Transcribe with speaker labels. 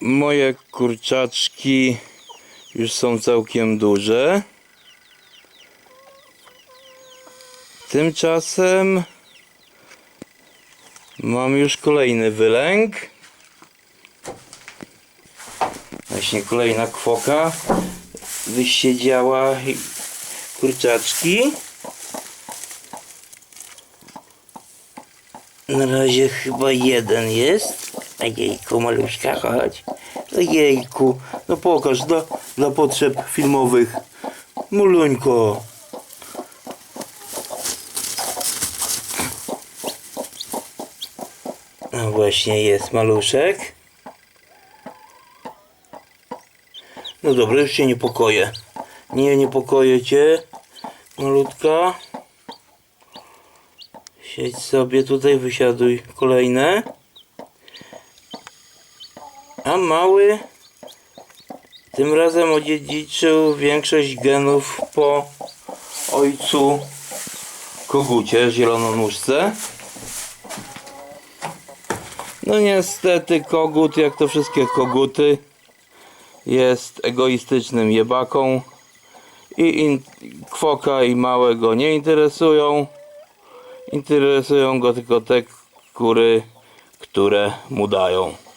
Speaker 1: Moje kurczaczki już są całkiem duże. Tymczasem mam już kolejny wylęk. Właśnie kolejna kwoka wysiedziała kurczaczki. Na razie chyba jeden jest. Ojejku, maluszka, chodź. Ojejku, no pokaż dla, dla potrzeb filmowych. Muluńko. No właśnie jest maluszek. No dobra, już się niepokoję. Nie niepokoję cię, malutka. Siedź sobie tutaj, wysiaduj kolejne. A mały tym razem odziedziczył większość genów po ojcu kogucie zielononóżce. No niestety kogut, jak to wszystkie koguty, jest egoistycznym jebaką i in, kwoka i małe go nie interesują. Interesują go tylko te kury, które mu dają.